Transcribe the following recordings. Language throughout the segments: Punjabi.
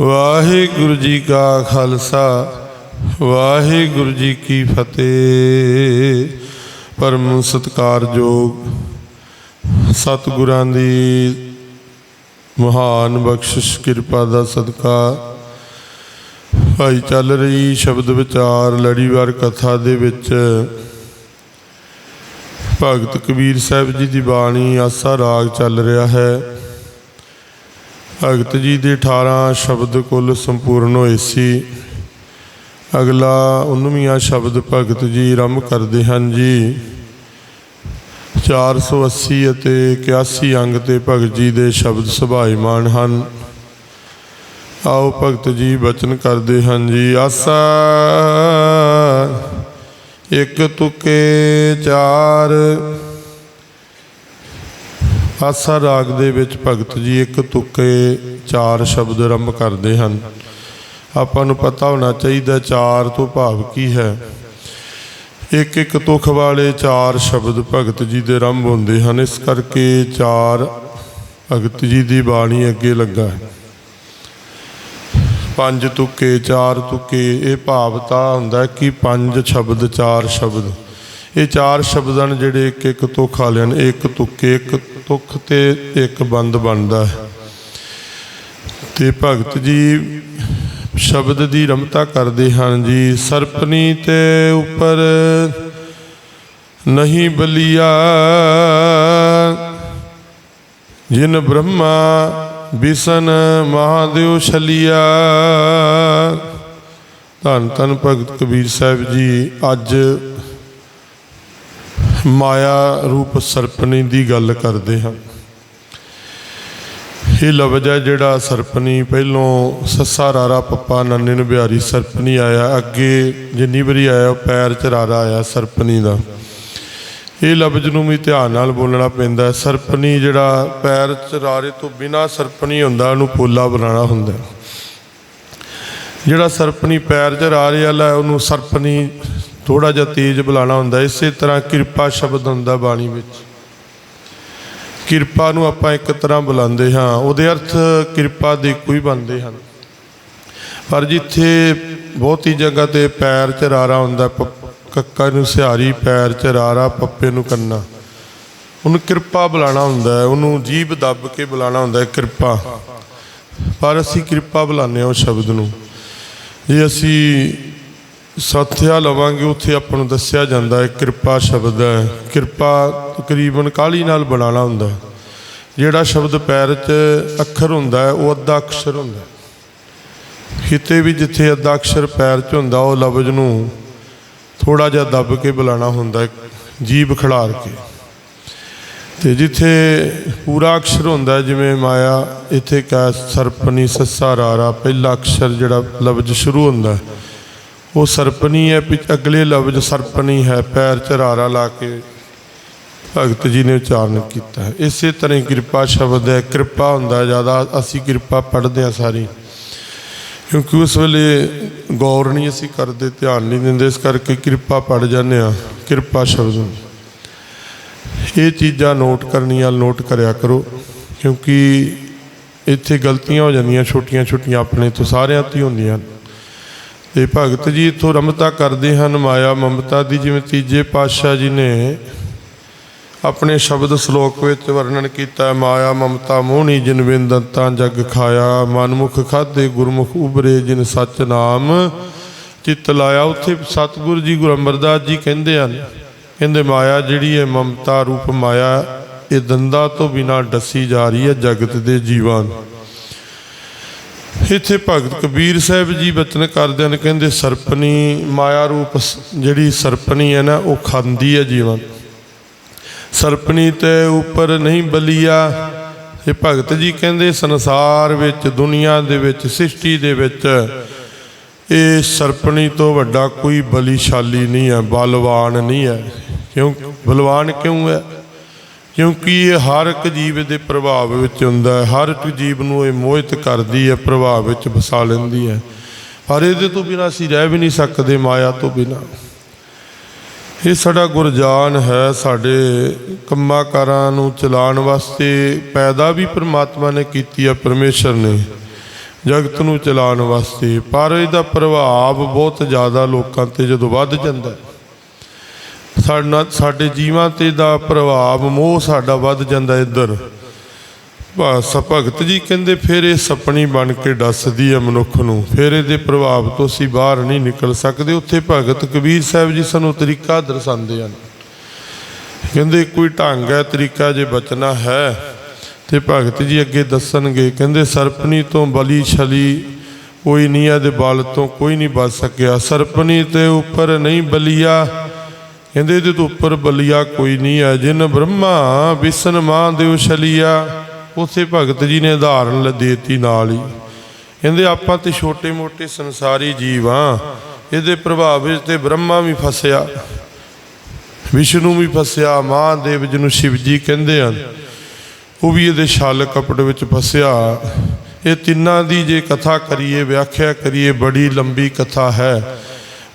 ਵਾਹਿਗੁਰੂ ਜੀ ਕਾ ਖਾਲਸਾ, ਵਾਹਿਗੁਰੂ ਜੀ ਕੀ ਫਤਿਹ। ਪਰਮ ਸਤਕਾਰਯੋਗ ਸਤਿਗੁਰਾਂ ਦੀ ਮਹਾਨ ਬਖਸ਼ਿਸ਼, ਕਿਰਪਾ ਦਾ ਸਦਕਾ। ਭਾਈ ਚੱਲ ਰਹੀ ਸ਼ਬਦ ਵਿਚਾਰ, ਲੜੀਵਾਰ ਕਥਾ ਦੇ ਵਿੱਚ ਭਗਤ ਕਬੀਰ ਸਾਹਿਬ ਜੀ ਦੀ ਬਾਣੀ ਆਸਾ ਰਾਗ ਚੱਲ ਰਿਹਾ ਹੈ। ਭਗਤ ਜੀ ਦੇ 18 ਸ਼ਬਦ ਕੁੱਲ ਸੰਪੂਰਨ ਹੋਏ ਸੀ। ਅਗਲਾ 19ਵਾਂ ਸ਼ਬਦ ਭਗਤ ਜੀ ਆਰੰਭ ਕਰਦੇ ਹਨ ਜੀ। 480 ਅਤੇ 81 ਅੰਗ ਤੇ ਭਗਤ ਜੀ ਦੇ ਸ਼ਬਦ ਸੁਭਾਈਮਾਨ ਹਨ। ਆਓ ਭਗਤ ਜੀ ਬਚਨ ਕਰਦੇ ਹਨ ਜੀ। ਆਸਾ ਇੱਕ ਤੁਕੇ ਚਾਰ ਆਸਾ ਰਾਗ ਦੇ ਵਿੱਚ ਭਗਤ ਜੀ ਇੱਕ ਤੁਕੇ ਚਾਰ ਸ਼ਬਦ ਆਰੰਭ ਕਰਦੇ ਹਨ। ਆਪਾਂ ਨੂੰ ਪਤਾ ਹੋਣਾ ਚਾਹੀਦਾ ਚਾਰ ਤੋਂ ਭਾਵ ਕੀ ਹੈ। ਇੱਕ ਇੱਕ ਤੁਖ ਵਾਲੇ ਚਾਰ ਸ਼ਬਦ ਭਗਤ ਜੀ ਦੇ ਆਰੰਭ ਹੁੰਦੇ ਹਨ। ਇਸ ਕਰਕੇ ਚਾਰ ਭਗਤ ਜੀ ਦੀ ਬਾਣੀ ਅੱਗੇ ਲੱਗਾ ਹੈ। ਪੰਜ ਤੁਕੇ, ਚਾਰ ਤੁਕੇ, ਇਹ ਭਾਵ ਤਾਂ ਹੁੰਦਾ ਕਿ ਪੰਜ ਸ਼ਬਦ, ਚਾਰ ਸ਼ਬਦ। ਇਹ ਚਾਰ ਸ਼ਬਦਾਂ ਨੇ ਜਿਹੜੇ ਇੱਕ ਇੱਕ ਤੁਖ ਵਾਲੇ ਹਨ ਇੱਕ ਤੁਕੇ ਇੱਕ ਤੁਖ ਤੇ ਇੱਕ ਬੰਦ ਬਣਦਾ ਹੈ। ਤੇ ਭਗਤ ਜੀ ਸ਼ਬਦ ਦੀ ਰਮਤਾ ਕਰਦੇ ਹਨ ਜੀ ਸਰਪਨੀ ਤੇ ਉੱਪਰ ਨਹੀਂ ਬਲੀਆ। ਜਿਨ ਬ੍ਰਹਮਾ ਬਿਸਨ ਮਹਾਦੇਵ ਛਲੀਆ। ਧੰਨ ਧੰਨ ਭਗਤ ਕਬੀਰ ਸਾਹਿਬ ਜੀ, ਅੱਜ ਮਾਇਆ ਰੂਪ ਸਰਪਣੀ ਦੀ ਗੱਲ ਕਰਦੇ ਹਾਂ। ਇਹ ਲਫ਼ਜ਼ ਹੈ ਜਿਹੜਾ ਸਰਪਣੀ ਪਹਿਲੋਂ ਸੱਸਾ ਰਾਰਾ ਪੱਪਾ ਨੰਨੇ ਨੂੰ ਬਿਹਾਰੀ ਸਰਪਣੀ ਆਇਆ, ਅੱਗੇ ਜਿੰਨੀ ਵਾਰੀ ਆਇਆ ਉਹ ਪੈਰ ਚ ਰਾਰਾ ਆਇਆ ਸਰਪਣੀ ਦਾ। ਇਹ ਲਫ਼ਜ਼ ਨੂੰ ਵੀ ਧਿਆਨ ਨਾਲ ਬੋਲਣਾ ਪੈਂਦਾ ਹੈ। ਸਰਪਣੀ ਜਿਹੜਾ ਪੈਰ ਚ ਰਾਰੇ ਤੋਂ ਬਿਨਾ ਸਰਪਣੀ ਹੁੰਦਾ, ਉਹਨੂੰ ਪੋਲਾ ਬਣਾਉਣਾ ਹੁੰਦਾ ਜਿਹੜਾ ਸਰਪਣੀ ਪੈਰ ਚ ਰਾਰੇ ਵਾਲਾ ਉਹਨੂੰ ਸਰਪਣੀ ਥੋੜਾ ਜਿਹਾ ਤੇਜ਼ ਬੁਲਾਣਾ ਹੁੰਦਾ, ਇਸੇ ਤਰ੍ਹਾਂ ਕਿਰਪਾ ਸ਼ਬਦ ਹੁੰਦਾ ਬਾਣੀ ਵਿੱਚ। ਕਿਰਪਾ ਨੂੰ ਆਪਾਂ ਇੱਕ ਤਰ੍ਹਾਂ ਬੁਲਾਉਂਦੇ ਹਾਂ, ਉਹਦੇ ਅਰਥ ਕਿਰਪਾ ਦੇ ਕੋਈ ਬਣਦੇ ਹਨ। ਪਰ ਜਿੱਥੇ ਬਹੁਤੀ ਜਗ੍ਹਾ ਤੇ ਪੈਰ ਚ ਰਾਰਾ ਹੁੰਦਾ, ਪ- ਕੱਕਾ ਨੂੰ ਸਿਹਾਰੀ ਪੈਰ ਚ ਰਾਰਾ, ਪੱਪੇ ਨੂੰ ਕੰਨਾ, ਉਹਨੂੰ ਕਿਰਪਾ ਬੁਲਾਣਾ ਹੁੰਦਾ ਹੈ, ਉਹਨੂੰ ਜੀਭ ਦੱਬ ਕੇ ਬੁਲਾਣਾ ਹੁੰਦਾ ਹੈ, ਕਿਰਪਾ। ਪਰ ਅਸੀਂ ਕਿਰਪਾ ਬੁਲਾਉਂਦੇ ਹਾਂ ਉਸ ਸ਼ਬਦ ਨੂੰ। ਜੇ ਅਸੀਂ ਸਾਥਿਆ ਲਵਾਂਗੇ, ਉੱਥੇ ਆਪਾਂ ਨੂੰ ਦੱਸਿਆ ਜਾਂਦਾ ਹੈ, ਕਿਰਪਾ ਸ਼ਬਦ ਹੈ। ਕਿਰਪਾ ਤਕਰੀਬਨ ਕਾਲੀ ਨਾਲ ਬਣਾਉਣਾ ਹੁੰਦਾ ਜਿਹੜਾ ਸ਼ਬਦ ਪੈਰ 'ਚ ਅੱਖਰ ਹੁੰਦਾ ਹੈ, ਉਹ ਅੱਧਾ ਅਕਸ਼ਰ ਹੁੰਦਾ ਕਿਤੇ ਵੀ ਜਿੱਥੇ ਅੱਧਾ ਅਕਸ਼ਰ ਪੈਰ 'ਚ ਹੁੰਦਾ, ਉਹ ਲਫ਼ਜ਼ ਨੂੰ ਥੋੜਾ ਜਿਹਾ ਦੱਬ ਕੇ ਬੁਲਾਣਾ ਹੁੰਦਾ ਹੈ, ਜੀਭ ਖੜਾਰ ਕੇ। ਤੇ ਜਿੱਥੇ ਪੂਰਾ ਅਕਸ਼ਰ ਹੁੰਦਾ ਜਿਵੇਂ ਮਾਇਆ ਇੱਥੇ ਕਾ ਸਰਪਨੀ ਸੱਸਾ ਰਾਰਾ, ਪਹਿਲਾ ਅਕਸ਼ਰ ਜਿਹੜਾ ਲਫ਼ਜ਼ ਸ਼ੁਰੂ ਹੁੰਦਾ ਹੈ। ਉਹ ਸਰਪਨੀ ਹੈ, ਪਿਛ ਅਗਲੇ ਲਫ਼ਜ਼ ਸਰਪਨੀ ਹੈ, ਪੈਰ ਚ ਰਾਰਾ ਲਾ ਕੇ ਭਗਤ ਜੀ ਨੇ ਉਚਾਰਨ ਕੀਤਾ ਹੈ। ਇਸੇ ਤਰ੍ਹਾਂ ਹੀ ਕਿਰਪਾ ਸ਼ਬਦ ਹੈ, ਕਿਰਪਾ ਹੁੰਦਾ ਜ਼ਿਆਦਾ, ਅਸੀਂ ਕਿਰਪਾ ਪੜ੍ਹਦੇ ਹਾਂ ਸਾਰੀ। ਕਿਉਂਕਿ ਉਸ ਵੇਲੇ ਗੌਰ ਨਹੀਂ ਅਸੀਂ ਕਰਦੇ, ਧਿਆਨ ਨਹੀਂ ਦਿੰਦੇ, ਇਸ ਕਰਕੇ ਕਿਰਪਾ ਪੜ ਜਾਂਦੇ ਆ ਕਿਰਪਾ ਸ਼ਬਦ। ਨੂੰ ਇਹ ਚੀਜ਼ਾਂ ਨੋਟ ਕਰਨੀਆਂ ਨੋਟ ਕਰਿਆ ਕਰੋ, ਕਿਉਂਕਿ ਇੱਥੇ ਗਲਤੀਆਂ ਹੋ ਜਾਂਦੀਆਂ ਛੋਟੀਆਂ ਛੋਟੀਆਂ ਆਪਣੇ ਤੋਂ ਸਾਰਿਆਂ ਤੋਂ ਹੀ ਹੁੰਦੀਆਂ ਇਹ ਭਗਤ ਜੀ ਇਥੋਂ ਰਮਤਾ ਕਰਦੇ ਹਨ, ਮਾਇਆ ਮਮਤਾ ਦੀ, ਜਿਵੇਂ ਤੀਜੇ ਪਾਤਸ਼ਾਹ ਜੀ ਨੇ ਆਪਣੇ ਸ਼ਬਦ ਸ਼ਲੋਕ ਵਿੱਚ ਵਰਣਨ ਕੀਤਾ, ਮਾਇਆ ਮਮਤਾ ਮੋਹਣੀ, ਜਿਨ ਵਿੰਦੰਤਾਂ ਜਗ ਖਾਇਆ, ਮਨਮੁਖ ਖਾਦੇ ਗੁਰਮੁਖ ਉਬਰੇ ਜਿਨ ਸਚ ਨਾਮ ਚਿੱਤ ਲਾਇਆ। ਉੱਥੇ ਸਤਿਗੁਰੂ ਜੀ ਗੁਰੂ ਅਮਰਦਾਸ ਜੀ ਕਹਿੰਦੇ ਹਨ, ਕਹਿੰਦੇ, ਮਾਇਆ ਜਿਹੜੀ ਹੈ ਮਮਤਾ ਰੂਪ ਮਾਇਆ, ਇਹ ਦੰਦਾ ਤੋਂ ਬਿਨਾ ਡੱਸੀ ਜਾ ਰਹੀ ਹੈ ਜਗਤ ਦੇ ਜੀਵਾਂ ਨੂੰ। ਇੱਥੇ ਭਗਤ ਕਬੀਰ ਸਾਹਿਬ ਜੀ ਬਚਨ ਕਰਦੇ ਹਨ, ਕਹਿੰਦੇ ਸਰਪਣੀ, ਮਾਇਆ ਰੂਪ ਜਿਹੜੀ ਸਰਪਣੀ ਹੈ ਨਾ, ਉਹ ਖਾਂਦੀ ਹੈ ਜੀਵਨ। ਸਰਪਣੀ ਤੇ ਉੱਪਰ ਨਹੀਂ ਬਲੀਆ। ਇਹ ਭਗਤ ਜੀ ਕਹਿੰਦੇ, ਸੰਸਾਰ ਵਿੱਚ, ਦੁਨੀਆ ਦੇ ਵਿੱਚ, ਸ੍ਰਿਸ਼ਟੀ ਦੇ ਵਿੱਚ, ਇਹ ਸਰਪਣੀ ਤੋਂ ਵੱਡਾ ਕੋਈ ਬਲੀਸ਼ਾਲੀ ਨਹੀਂ ਹੈ, ਬਲਵਾਨ ਨਹੀਂ ਹੈ। ਕਿਉਂ, ਬਲਵਾਨ ਕਿਉਂ ਹੈ? ਕਿਉਂਕਿ ਇਹ ਹਰ ਇੱਕ ਜੀਵ ਦੇ ਪ੍ਰਭਾਵ ਵਿੱਚ ਹੁੰਦਾ ਹੈ। ਹਰ ਇੱਕ ਜੀਵ ਨੂੰ ਇਹ ਮੋਹਿਤ ਕਰਦੀ ਹੈ, ਪ੍ਰਭਾਵ ਵਿੱਚ ਵਸਾ ਲੈਂਦੀ ਹੈ। ਪਰ ਇਹਦੇ ਤੋਂ ਬਿਨਾਂ ਅਸੀਂ ਰਹਿ ਵੀ ਨਹੀਂ ਸਕਦੇ ਮਾਇਆ ਤੋਂ ਬਿਨਾਂ। ਇਹ ਸਾਡਾ ਗੁਰਜਾਨ ਹੈ, ਸਾਡੇ ਕੰਮਾਂ ਕਾਰਾਂ ਨੂੰ ਚਲਾਉਣ ਵਾਸਤੇ ਪੈਦਾ ਵੀ ਪ੍ਰਮਾਤਮਾ ਨੇ ਕੀਤੀ ਆ, ਪਰਮੇਸ਼ਰ ਨੇ ਜਗਤ ਨੂੰ ਚਲਾਉਣ ਵਾਸਤੇ। ਪਰ ਇਹਦਾ ਪ੍ਰਭਾਵ ਬਹੁਤ ਜ਼ਿਆਦਾ ਲੋਕਾਂ ਤੇ ਜਦੋਂ ਵੱਧ ਜਾਂਦਾ ਹੈ। ਸਾਡਾ ਸਾਡੇ ਜੀਵਾਂ ਤੇ ਦਾ ਪ੍ਰਭਾਵ, ਮੋਹ ਸਾਡਾ ਵੱਧ ਜਾਂਦਾ ਇੱਧਰ। ਬਸ ਭਗਤ ਜੀ ਕਹਿੰਦੇ, ਫਿਰ ਇਹ ਸਪਣੀ ਬਣ ਕੇ ਡੱਸਦੀ ਹੈ ਮਨੁੱਖ ਨੂੰ। ਫਿਰ ਇਹਦੇ ਪ੍ਰਭਾਵ ਤੋਂ ਅਸੀਂ ਬਾਹਰ ਨਹੀਂ ਨਿਕਲ ਸਕਦੇ। ਉੱਥੇ ਭਗਤ ਕਬੀਰ ਸਾਹਿਬ ਜੀ ਸਾਨੂੰ ਤਰੀਕਾ ਦਰਸਾਉਂਦੇ ਹਨ। ਕਹਿੰਦੇ, ਕੋਈ ਢੰਗ ਹੈ, ਤਰੀਕਾ ਜੇ ਬਚਣਾ ਹੈ। ਤੇ ਭਗਤ ਜੀ ਅੱਗੇ ਦੱਸਣਗੇ, ਕਹਿੰਦੇ, ਸਰਪਣੀ ਤੋਂ ਬਲੀ ਛਲੀ ਕੋਈ ਨਹੀਂ ਇਹਦੇ ਬਲ ਤੋਂ ਕੋਈ ਨਹੀਂ ਬਚ ਸਕਿਆ। ਸਰਪਣੀ ਤੇ ਉੱਪਰ ਨਹੀਂ ਬਲੀਆ। ਕਹਿੰਦੇ ਇਹਦੇ ਤੋਂ ਉੱਪਰ ਬਲੀਆ ਕੋਈ ਨਹੀਂ ਹੈ, ਜਿਨ ਬ੍ਰਹਮਾ ਵਿਸ਼ਨ ਮਾਂ ਦੇਵ ਛਲੀਆ ਉਥੇ ਭਗਤ ਜੀ ਨੇ ਉਦਾਹਰਨ ਦੇਤੀ ਨਾਲ ਹੀ। ਕਹਿੰਦੇ ਆਪਾਂ ਤੇ ਛੋਟੇ-ਮੋਟੇ ਸੰਸਾਰੀ ਜੀਵ ਆ ਇਹਦੇ ਪ੍ਰਭਾਵ ਵਿੱਚ ਤੇ ਬ੍ਰਹਮਾ ਵੀ ਫਸਿਆ, ਵਿਸ਼ਨੂੰ ਵੀ ਫਸਿਆ, ਮਹਾਦੇਵ ਜਿਹਨੂੰ ਸ਼ਿਵ ਜੀ ਕਹਿੰਦੇ ਹਨ, ਉਹ ਵੀ ਇਹਦੇ ਛਲ ਕਪਟ ਵਿੱਚ ਫਸਿਆ। ਇਹ ਤਿੰਨਾਂ ਦੀ ਜੇ ਕਥਾ ਕਰੀਏ, ਵਿਆਖਿਆ ਕਰੀਏ, ਬੜੀ ਲੰਬੀ ਕਥਾ ਹੈ।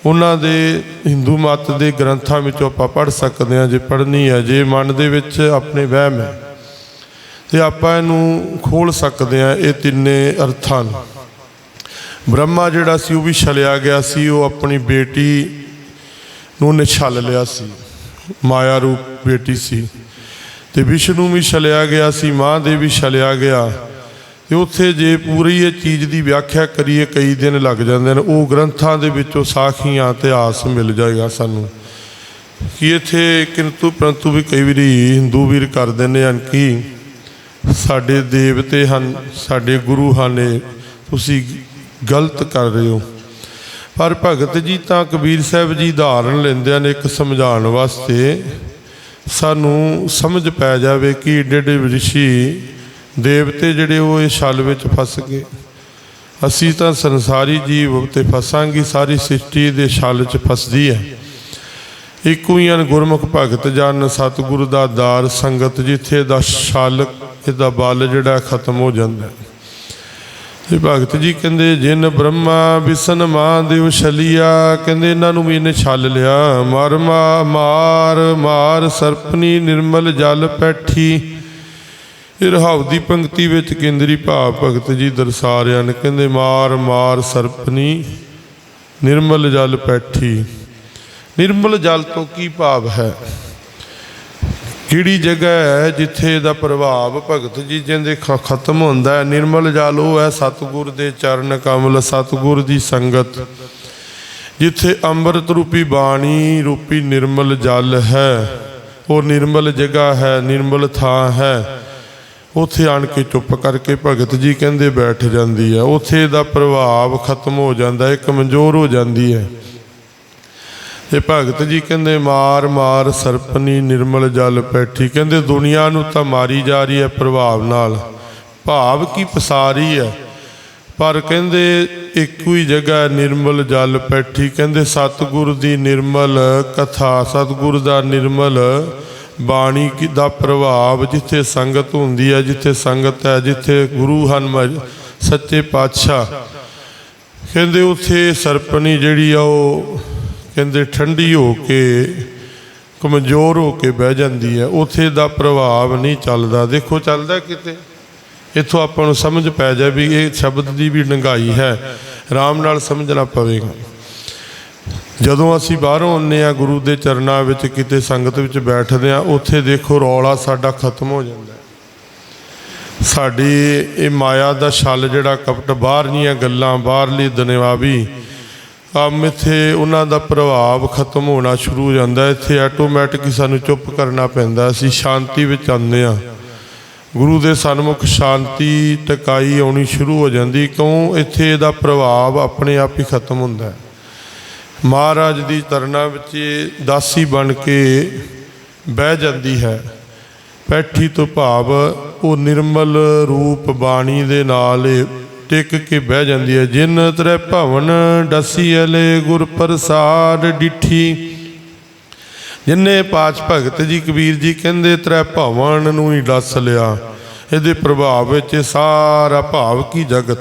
ਉਹਨਾਂ ਦੇ ਹਿੰਦੂ ਮਤ ਦੇ ਗ੍ਰੰਥਾਂ ਵਿੱਚੋਂ ਆਪਾਂ ਪੜ੍ਹ ਸਕਦੇ ਹਾਂ, ਜੇ ਪੜ੍ਹਨੀ ਹੈ, ਜੇ ਮਨ ਦੇ ਵਿੱਚ ਆਪਣੇ ਵਹਿਮ ਹੈ, ਤੇ ਆਪਾਂ ਇਹਨੂੰ ਖੋਲ ਸਕਦੇ ਹਾਂ, ਇਹ ਤਿੰਨੇ ਅਰਥਾਂ ਨੂੰ। ਬ੍ਰਹਮਾ ਜਿਹੜਾ ਸੀ, ਉਹ ਵੀ ਛਲਿਆ ਗਿਆ ਸੀ, ਉਹ ਆਪਣੀ ਬੇਟੀ ਨੂੰ ਨਿਛਲ ਲਿਆ ਸੀ, ਮਾਇਆ ਰੂਪ ਬੇਟੀ ਸੀ। ਤੇ ਵਿਸ਼ਨੂੰ ਵੀ ਛਲਿਆ ਗਿਆ ਸੀ, ਮਹਾਦੇਵ ਵੀ ਛਲਿਆ ਗਿਆ। ਤੇ ਉੱਥੇ ਜੇ ਪੂਰੀ ਇਹ ਚੀਜ਼ ਦੀ ਵਿਆਖਿਆ ਕਰੀਏ, ਕਈ ਦਿਨ ਲੱਗ ਜਾਂਦੇ ਨੇ। ਉਹ ਗ੍ਰੰਥਾਂ ਦੇ ਵਿੱਚੋਂ ਸਾਖੀਆਂ ਇਤਿਹਾਸ ਮਿਲ ਜਾਏਗਾ ਸਾਨੂੰ। ਕਿ ਇੱਥੇ ਕਿੰਤੂ ਪਰੰਤੂ ਵੀ ਕਈ ਵਾਰੀ ਹਿੰਦੂ ਵੀਰ ਕਰ ਦਿੰਦੇ ਹਨ ਕਿ ਸਾਡੇ ਦੇਵਤੇ ਹਨ, ਸਾਡੇ ਗੁਰੂ ਹਨ ਤੁਸੀਂ ਗਲਤ ਕਰ ਰਹੇ ਹੋ। ਪਰ ਭਗਤ ਜੀ ਤਾਂ ਕਬੀਰ ਸਾਹਿਬ ਜੀ ਉਦਾਹਰਨ ਲੈਂਦੇ ਹਨ ਇੱਕ ਸਮਝਾਉਣ ਵਾਸਤੇ। ਸਾਨੂੰ ਸਮਝ ਪੈ ਜਾਵੇ ਕਿ ਏਡੇ ਏਡੇ ਰਿਸ਼ੀ ਦੇਵਤੇ ਜਿਹੜੇ ਉਹ ਇਹ ਛਲ ਵਿੱਚ ਫਸ ਗਏ। ਅਸੀਂ ਤਾਂ ਸੰਸਾਰੀ ਜੀਵ ਤੇ ਫਸਾਂਗੇ, ਸਾਰੀ ਸ੍ਰਿਸ਼ਟੀ ਦੇ ਛਲ 'ਚ ਫਸਦੀ ਹੈ। ਇੱਕੋ ਹੀ ਹਨ ਗੁਰਮੁਖ ਭਗਤ ਜਨ, ਸਤਿਗੁਰੂ ਦਾ ਦਾਰ, ਸੰਗਤ ਜਿੱਥੇ ਦਾ ਛਲ, ਇਹਦਾ ਬਲ ਜਿਹੜਾ ਖਤਮ ਹੋ ਜਾਂਦਾ। ਤੇ ਭਗਤ ਜੀ ਕਹਿੰਦੇ, ਜਿਨ ਬ੍ਰਹਮਾ ਵਿਸ਼ਨ ਮਹਾਦੇਵ ਛਲੀਆ, ਕਹਿੰਦੇ ਇਹਨਾਂ ਨੂੰ ਵੀ ਇਹਨੇ ਛਲ ਲਿਆ। ਮਰਮਾ ਮਾਰ ਮਾਰ, ਸਰਪਨੀ ਨਿਰਮਲ ਜਲ ਪੈਠੀ। ਇਹ ਰਹਾਉ ਦੀ ਪੰਕਤੀ ਵਿੱਚ ਕੇਂਦਰੀ ਭਾਵ ਭਗਤ ਜੀ ਦਰਸਾ ਰਹੇ ਹਨ, ਕਹਿੰਦੇ, ਮਾਰ ਮਾਰ ਸਰਪਨੀ, ਨਿਰਮਲ ਜਲ ਪੈਠੀ। ਨਿਰਮਲ ਜਲ ਤੋਂ ਕੀ ਭਾਵ ਹੈ? ਕਿਹੜੀ ਜਗ੍ਹਾ ਹੈ ਜਿੱਥੇ ਦਾ ਪ੍ਰਭਾਵ ਭਗਤ ਜੀ ਜਿੰਦੇ ਖਤਮ ਹੁੰਦਾ ਹੈ? ਨਿਰਮਲ ਜਲ ਉਹ ਹੈ ਸਤਿਗੁਰ ਦੇ ਚਰਨ ਕਮਲ, ਸਤਿਗੁਰ ਦੀ ਸੰਗਤ, ਜਿੱਥੇ ਅੰਮ੍ਰਿਤ ਰੂਪੀ ਬਾਣੀ ਰੂਪੀ ਨਿਰਮਲ ਜਲ ਹੈ। ਉਹ ਨਿਰਮਲ ਜਗ੍ਹਾ ਹੈ, ਨਿਰਮਲ ਥਾਂ ਹੈ। ਉੱਥੇ ਆਣ ਕੇ ਚੁੱਪ ਕਰਕੇ ਭਗਤ ਜੀ ਕਹਿੰਦੇ ਬੈਠ ਜਾਂਦੀ ਹੈ। ਉੱਥੇ ਦਾ ਪ੍ਰਭਾਵ ਖਤਮ ਹੋ ਜਾਂਦਾ ਹੈ, ਕਮਜ਼ੋਰ ਹੋ ਜਾਂਦੀ ਹੈ। ਤੇ ਭਗਤ ਜੀ ਕਹਿੰਦੇ, ਮਾਰ ਮਾਰ ਸਰਪਨੀ ਨਿਰਮਲ ਜਲ ਪੈਠੀ। ਕਹਿੰਦੇ, ਦੁਨੀਆ ਨੂੰ ਤਾਂ ਮਾਰੀ ਜਾ ਰਹੀ ਹੈ ਪ੍ਰਭਾਵ ਨਾਲ। ਭਾਵ ਕੀ ਪਸਾਰੀ ਹੈ? ਪਰ ਕਹਿੰਦੇ, ਇੱਕੋ ਹੀ ਜਗ੍ਹਾ ਨਿਰਮਲ ਜਲ ਪੈਠੀ। ਕਹਿੰਦੇ, ਸਤਿਗੁਰ ਦੀ ਨਿਰਮਲ ਕਥਾ, ਸਤਿਗੁਰ ਦਾ ਨਿਰਮਲ ਬਾਣੀ ਦਾ ਪ੍ਰਭਾਵ ਜਿੱਥੇ ਸੰਗਤ ਹੁੰਦੀ ਹੈ ਜਿੱਥੇ ਸੰਗਤ ਹੈ, ਜਿੱਥੇ ਗੁਰੂ ਹਨ ਮ- ਸੱਚੇ ਪਾਤਸ਼ਾਹ। ਕਹਿੰਦੇ ਉੱਥੇ ਸਰਪਣੀ ਜਿਹੜੀ ਆ, ਉਹ ਕਹਿੰਦੇ ਠੰਡੀ ਹੋ ਕੇ, ਕਮਜ਼ੋਰ ਹੋ ਕੇ ਬਹਿ ਜਾਂਦੀ ਹੈ ਉੱਥੇ ਦਾ ਪ੍ਰਭਾਵ ਨਹੀਂ ਚੱਲਦਾ। ਦੇਖੋ, ਚੱਲਦਾ ਕਿਤੇ? ਇੱਥੋਂ ਆਪਾਂ ਨੂੰ ਸਮਝ ਪੈ ਜਾ ਵੀ ਇਹ ਸ਼ਬਦ ਦੀ ਵੀ ਡੰਗਾਈ ਹੈ। ਆਰਾਮ ਨਾਲ ਸਮਝਣਾ ਪਵੇਗਾ। ਜਦੋਂ ਅਸੀਂ ਬਾਹਰੋਂ ਆਉਂਦੇ ਆ ਗੁਰੂ ਦੇ ਚਰਨਾਂ ਵਿੱਚ, ਕਿਤੇ ਸੰਗਤ ਵਿੱਚ ਬੈਠਦੇ ਆ ਉੱਥੇ ਦੇਖੋ ਰੌਲਾ ਸਾਡਾ ਖਤਮ ਹੋ ਜਾਂਦਾ ਸਾਡੀ ਇਹ ਮਾਇਆ ਦਾ ਛਲ ਜਿਹੜਾ ਕਪਟ ਬਾਹਰਲੀਆਂ ਗੱਲਾਂ, ਬਾਹਰਲੀ ਦੁਨਿਆਵੀ ਕੰਮ ਇੱਥੇ ਉਹਨਾਂ ਦਾ ਪ੍ਰਭਾਵ ਖਤਮ ਹੋਣਾ ਸ਼ੁਰੂ ਹੋ ਜਾਂਦਾ ਇੱਥੇ ਆਟੋਮੈਟਿਕ ਸਾਨੂੰ ਚੁੱਪ ਕਰਨਾ ਪੈਂਦਾ ਅਸੀਂ ਸ਼ਾਂਤੀ ਵਿੱਚ ਆਉਂਦੇ ਆ ਗੁਰੂ ਦੇ ਸਨਮੁਖ ਸ਼ਾਂਤੀ ਟਿਕਾਈ ਆਉਣੀ ਸ਼ੁਰੂ ਹੋ ਜਾਂਦੀ ਕਿਉਂ? ਇੱਥੇ ਇਹਦਾ ਪ੍ਰਭਾਵ ਆਪਣੇ ਆਪ ਹੀ ਖਤਮ ਹੁੰਦਾ ਹੈ। ਮਹਾਰਾਜ ਦੀ ਤਰਨਾ ਵਿੱਚ ਦਾਸੀ ਬਣ ਕੇ ਬਹਿ ਜਾਂਦੀ ਹੈ। ਪੈਠੀ ਤੋਂ ਭਾਵ ਉਹ ਨਿਰਮਲ ਰੂਪ ਬਾਣੀ ਦੇ ਨਾਲ ਇਹ ਟਿਕ ਕੇ ਬਹਿ ਜਾਂਦੀ ਹੈ। ਜਿਨ ਤਰੇ ਭਵਨ ਡਸੀ ਅਲੇ ਗੁਰ ਪ੍ਰਸਾਦ ਡਿਠੀ। ਜਿੰਨੇ ਪਾਚ ਭਗਤ ਜੀ ਕਬੀਰ ਜੀ ਕਹਿੰਦੇ ਤ੍ਰੈ ਭਵਨ ਨੂੰ ਹੀ ਡਸ ਲਿਆ। ਇਹਦੇ ਪ੍ਰਭਾਵ ਵਿੱਚ ਸਾਰਾ ਭਾਵ ਕੀ ਜਗਤ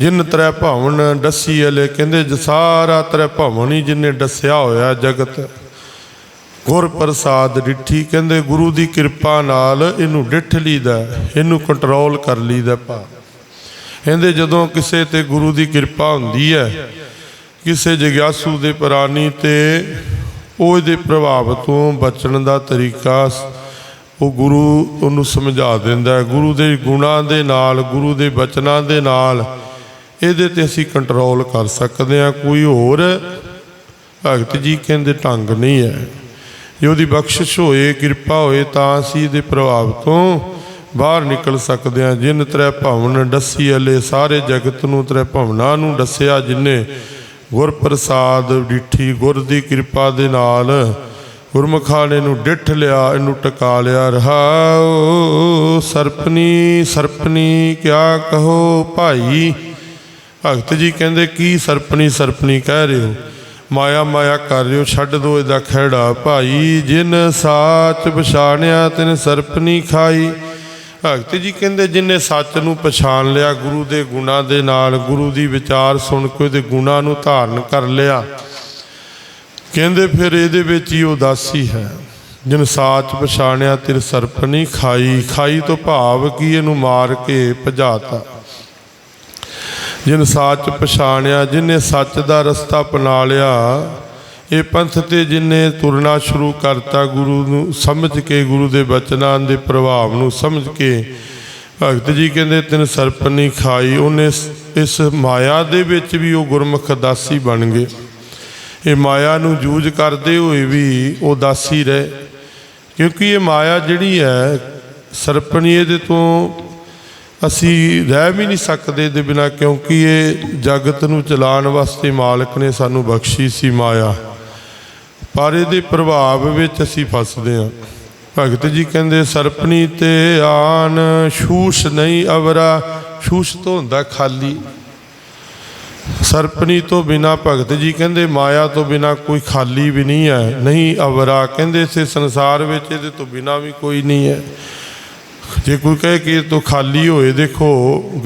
ਜਿਨ ਤਰੈ ਭਵਨ ਡਸੀ ਅਲੇ ਕਹਿੰਦੇ, ਜ ਸਾਰਾ ਤ੍ਰੈ ਭਵਨ ਹੀ ਜਿਨੇ ਡਸਿਆ ਹੋਇਆ ਜਗਤ। ਗੁਰ ਪ੍ਰਸਾਦ ਡਿੱਠੀ ਕਹਿੰਦੇ, ਗੁਰੂ ਦੀ ਕਿਰਪਾ ਨਾਲ ਇਹਨੂੰ ਡਿੱਠ ਲਈਦਾ ਇਹਨੂੰ ਕੰਟਰੋਲ ਕਰ ਲਈਦਾ ਭਾ ਕਹਿੰਦੇ, ਜਦੋਂ ਕਿਸੇ ਤੇ ਗੁਰੂ ਦੀ ਕਿਰਪਾ ਹੁੰਦੀ ਹੈ, ਕਿਸੇ ਜਗਿਆਸੂ ਦੇ ਪ੍ਰਾਨੀ ਤੇ ਉਹ ਇਹਦੇ ਪ੍ਰਭਾਵ ਤੋਂ ਬਚਣ ਦਾ ਤਰੀਕਾ ਉਹ ਗੁਰੂ ਉਹਨੂੰ ਸਮਝਾ ਦਿੰਦਾ ਹੈ। ਗੁਰੂ ਦੇ ਗੁਣਾਂ ਦੇ ਨਾਲ, ਗੁਰੂ ਦੇ ਬਚਨਾਂ ਦੇ ਨਾਲ ਇਹਦੇ ਤੇ ਅਸੀਂ ਕੰਟਰੋਲ ਕਰ ਸਕਦੇ ਹਾਂ, ਕੋਈ ਹੋਰ ਭਗਤ ਜੀ ਕਹਿੰਦੇ ਢੰਗ ਨਹੀਂ ਹੈ। ਜੇ ਉਹਦੀ ਬਖਸ਼ਿਸ਼ ਹੋਏ, ਕਿਰਪਾ ਹੋਏ, ਤਾਂ ਅਸੀਂ ਇਹਦੇ ਪ੍ਰਭਾਵ ਤੋਂ ਬਾਹਰ ਨਿਕਲ ਸਕਦੇ ਹਾਂ। ਜਿਨ ਤ੍ਰੈ ਭਵਨ ਡੱਸੀ ਅਲੇ ਸਾਰੇ ਜਗਤ ਨੂੰ ਤ੍ਰੈ ਭਵਨਾਂ ਨੂੰ ਡੱਸਿਆ ਜਿਨੇ ਗੁਰ ਪ੍ਰਸਾਦ ਡਿੱਠੀ, ਗੁਰ ਦੀ ਕਿਰਪਾ ਦੇ ਨਾਲ ਗੁਰਮੁਖਾਂ ਨੂੰ ਡਿੱਠ ਲਿਆ, ਇਹਨੂੰ ਟਕਾ ਲਿਆ, ਰਹਾਓ ਸਰਪਨੀ ਸਰਪਨੀ, ਕਿਆ ਕਹੋ ਭਾਈ। ਭਗਤ ਜੀ ਕਹਿੰਦੇ, ਕੀ ਸਰਪਣੀ ਸਰਪਣੀ ਕਹਿ ਰਹੇ ਹੋ? ਮਾਇਆ ਮਾਇਆ ਕਰ ਰਹੇ ਹੋ, ਛੱਡ ਦੋ ਇਹਦਾ ਖਹਿੜਾ ਭਾਈ। ਜਿਨ ਸਾਚ ਪਛਾਣਿਆ, ਤਿਨ ਸਰਪਣੀ ਖਾਈ। ਭਗਤ ਜੀ ਕਹਿੰਦੇ, ਜਿਨੇ ਸੱਚ ਨੂੰ ਪਛਾਣ ਲਿਆ, ਗੁਰੂ ਦੇ ਗੁਣਾਂ ਦੇ ਨਾਲ, ਗੁਰੂ ਦੀ ਵਿਚਾਰ ਸੁਣ ਕੇ ਉਹਦੇ ਗੁਣਾਂ ਨੂੰ ਧਾਰਨ ਕਰ ਲਿਆ। ਕਹਿੰਦੇ, ਫਿਰ ਇਹਦੇ ਵਿੱਚ ਹੀ ਉਦਾਸੀ ਹੈ। ਜਿਨ ਸਾਚ ਪਛਾਣਿਆ ਤਿਰ ਸਰਪਣੀ ਖਾਈ। ਖਾਈ ਤੋਂ ਭਾਵ ਕੀ ਇਹਨੂੰ ਮਾਰ ਕੇ ਭਜਾਤਾ? ਜਿਨ ਸੱਚ ਪਛਾਣਿਆ, ਜਿਨੇ ਸੱਚ ਦਾ ਰਸਤਾ ਅਪਣਾ ਲਿਆ, ਇਹ ਪੰਥ ਤੇ ਜਿਨੇ ਤੁਰਨਾ ਸ਼ੁਰੂ ਕਰਤਾ, ਗੁਰੂ ਨੂੰ ਸਮਝ ਕੇ, ਗੁਰੂ ਦੇ ਬਚਨਾਂ ਦੇ ਪ੍ਰਭਾਵ ਨੂੰ ਸਮਝ ਕੇ, ਭਗਤ ਜੀ ਕਹਿੰਦੇ, ਤਿੰਨ ਸਰਪਨੀ ਖਾਈ, ਉਹਨੇ ਇਸ ਮਾਇਆ ਦੇ ਵਿੱਚ ਵੀ ਉਹ ਗੁਰਮੁਖ ਦਾਸੀ ਬਣ ਗਏ। ਇਹ ਮਾਇਆ ਨੂੰ ਜੂਝ ਕਰਦੇ ਹੋਏ ਵੀ ਉਹ ਦਾਸੀ ਰਹੇ, ਕਿਉਂਕਿ ਇਹ ਮਾਇਆ ਜਿਹੜੀ ਹੈ ਸਰਪਣੀ ਇਹਦੇ ਤੋਂ ਅਸੀਂ ਰਹਿ ਵੀ ਨਹੀਂ ਸਕਦੇ ਇਹਦੇ ਬਿਨਾ, ਕਿਉਂਕਿ ਇਹ ਜਗਤ ਨੂੰ ਚਲਾਉਣ ਵਾਸਤੇ ਮਾਲਕ ਨੇ ਸਾਨੂੰ ਬਖਸ਼ੀ ਸੀ ਮਾਇਆ। ਪਰ ਇਹਦੇ ਪ੍ਰਭਾਵ ਵਿੱਚ ਅਸੀਂ ਫਸਦੇ ਹਾਂ। ਭਗਤ ਜੀ ਕਹਿੰਦੇ, ਸਰਪਣੀ ਤੇ ਆਨ, ਛੂਸ ਨਹੀਂ ਅਵਰਾ, ਛੂਸ਼ ਤੋਂ ਹੁੰਦਾ ਖਾਲੀ। ਸਰਪਣੀ ਤੋਂ ਬਿਨਾ, ਭਗਤ ਜੀ ਕਹਿੰਦੇ, ਮਾਇਆ ਤੋਂ ਬਿਨਾ ਕੋਈ ਖਾਲੀ ਵੀ ਨਹੀਂ ਹੈ, ਨਹੀਂ ਅਵਰਾ। ਕਹਿੰਦੇ, ਇਸੇ ਸੰਸਾਰ ਵਿੱਚ ਇਹਦੇ ਤੋਂ ਬਿਨਾ ਵੀ ਕੋਈ ਨਹੀਂ ਹੈ। ਜੇ ਕੋਈ ਕਹੇ ਕਿ ਇਹ ਤੋਂ ਖਾਲੀ ਹੋਏ, ਦੇਖੋ,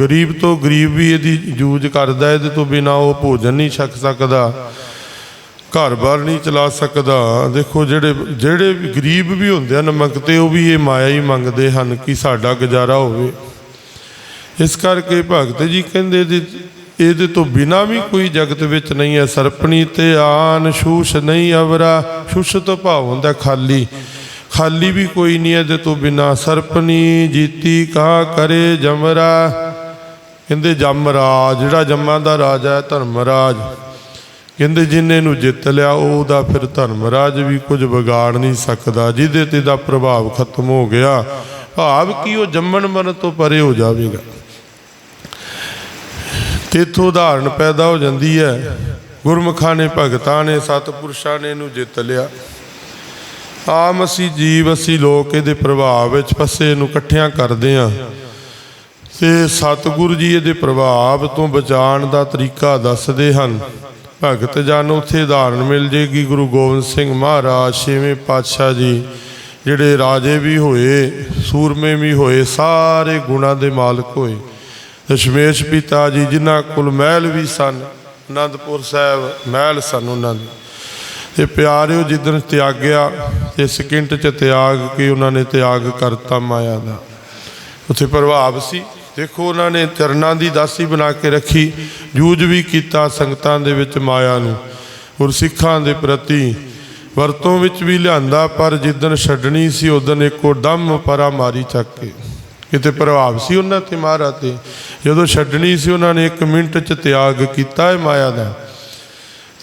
ਗਰੀਬ ਤੋਂ ਗਰੀਬ ਵੀ ਇਹਦੀ ਜੂਝ ਕਰਦਾ ਇਹਦੇ ਤੋਂ ਬਿਨਾ ਉਹ ਭੋਜਨ ਨਹੀਂ ਛਕ ਸਕਦਾ ਘਰ-ਬਾਰ ਨਹੀਂ ਚਲਾ ਸਕਦਾ। ਦੇਖੋ, ਜਿਹੜੇ ਜਿਹੜੇ ਗਰੀਬ ਵੀ ਹੁੰਦੇ ਹਨ ਮੰਗਤੇ ਉਹ ਵੀ ਇਹ ਮਾਇਆ ਹੀ ਮੰਗਦੇ ਹਨ ਕਿ ਸਾਡਾ ਗੁਜ਼ਾਰਾ ਹੋਵੇ। ਇਸ ਕਰਕੇ ਭਗਤ ਜੀ ਕਹਿੰਦੇ ਇਹਦੇ ਇਹਦੇ ਤੋਂ ਬਿਨਾ ਵੀ ਕੋਈ ਜਗਤ ਵਿੱਚ ਨਹੀਂ ਹੈ। ਸਰਪਣੀ ਤੇ ਆਨ ਸ਼ੂਸ਼ ਨਹੀਂ ਅਵਰਾ ਸ਼ੂਸ਼ ਤੋਂ ਭਾਵ ਹੁੰਦਾ ਖਾਲੀ। ਖਾਲੀ ਵੀ ਕੋਈ ਨਹੀਂ ਹੈ ਇਹਦੇ ਤੋਂ ਬਿਨਾ ਸਰਪਨੀ ਜੀਤੀ ਕਾ ਕਰੇ ਜਮਰਾ। ਕਹਿੰਦੇ ਜਮਰਾਜ ਜਿਹੜਾ ਜੰਮਾਂ ਦਾ ਰਾਜਾ ਹੈ ਧਰਮਰਾਜ ਕਹਿੰਦੇ ਜਿਨੇ ਨੂੰ ਜਿੱਤ ਲਿਆ, ਉਹਦਾ ਫਿਰ ਧਰਮਰਾਜ ਵੀ ਕੁਝ ਵਿਗਾੜ ਨਹੀਂ ਸਕਦਾ, ਜਿਹਦੇ ਤੇ ਦਾ ਪ੍ਰਭਾਵ ਖਤਮ ਹੋ ਗਿਆ। ਭਾਵ ਕੀ ਉਹ ਜੰਮਣ ਮਰਨ ਤੋਂ ਪਰੇ ਹੋ ਜਾਵੇਗਾ। ਤੇਥੋਂ ਉਦਾਹਰਣ ਪੈਦਾ ਹੋ ਜਾਂਦੀ ਹੈ। ਗੁਰਮੁਖਾਂ ਨੇ, ਭਗਤਾਂ ਨੇ, ਸਤਪੁਰਸ਼ਾਂ ਨੇ ਇਹਨੂੰ ਜਿੱਤ ਲਿਆ। ਆਮ ਅਸੀਂ ਜੀਵ, ਅਸੀਂ ਲੋਕ ਇਹਦੇ ਪ੍ਰਭਾਵ ਵਿੱਚ ਫਸੇ ਨੂੰ ਇਕੱਠਿਆਂ ਕਰਦੇ ਹਾਂ। ਤੇ ਸਤਿਗੁਰੂ ਜੀ ਇਹਦੇ ਪ੍ਰਭਾਵ ਤੋਂ ਬਚਾਉਣ ਦਾ ਤਰੀਕਾ ਦੱਸਦੇ ਹਨ। ਭਗਤ ਜਨ ਉੱਥੇ ਉਦਾਹਰਣ ਮਿਲ ਜੇਗੀ, ਗੁਰੂ ਗੋਬਿੰਦ ਸਿੰਘ ਮਹਾਰਾਜ, ਛੇਵੇਂ ਪਾਤਸ਼ਾਹ ਜੀ, ਜਿਹੜੇ ਰਾਜੇ ਵੀ ਹੋਏ, ਸੂਰਮੇ ਵੀ ਹੋਏ, ਸਾਰੇ ਗੁਣਾਂ ਦੇ ਮਾਲਕ ਹੋਏ। ਦਸ਼ਮੇਸ਼ ਪਿਤਾ ਜੀ, ਜਿਨ੍ਹਾਂ ਕੋਲ ਮਹਿਲ ਵੀ ਸਨ, ਅਨੰਦਪੁਰ ਸਾਹਿਬ ਮਹਿਲ ਸਨ ਉਹਨਾਂ ਦੇ। ਤੇ ਪਿਆਰਿਓ ਜਿੱਦਣ ਤਿਆਗਿਆ, ਤੇ ਸਕਿੰਟ ਚ ਤਿਆਗ ਕੇ ਉਹਨਾਂ ਨੇ ਤਿਆਗ ਕਰਤਾ ਮਾਇਆ ਦਾ। ਉੱਥੇ ਪ੍ਰਭਾਵ ਸੀ। ਦੇਖੋ ਉਹਨਾਂ ਨੇ ਚਰਨਾਂ ਦੀ ਦਾਸੀ ਬਣਾ ਕੇ ਰੱਖੀ, ਜੂਝ ਵੀ ਕੀਤਾ ਸੰਗਤਾਂ ਦੇ ਵਿੱਚ ਮਾਇਆ ਨੂੰ, ਗੁਰਸਿੱਖਾਂ ਦੇ ਪ੍ਰਤੀ। ਵਰਤੋਂ ਵਿੱਚ ਵੀ ਲਿਆਂਦਾ, ਪਰ ਜਿੱਦਣ ਛੱਡਣੀ ਸੀ ਉਦੋਂ ਇੱਕੋ ਦਮ ਪਰਾ ਮਾਰੀ ਚੱਕ ਕੇ। ਕਿਤੇ ਪ੍ਰਭਾਵ ਸੀ ਉਹਨਾਂ ਤੇ ਮਾਰਾ ਤੇ? ਜਦੋਂ ਛੱਡਣੀ ਸੀ, ਉਹਨਾਂ ਨੇ 1 ਮਿੰਟ ਚ ਤਿਆਗ ਕੀਤਾ ਹੈ ਮਾਇਆ ਦਾ।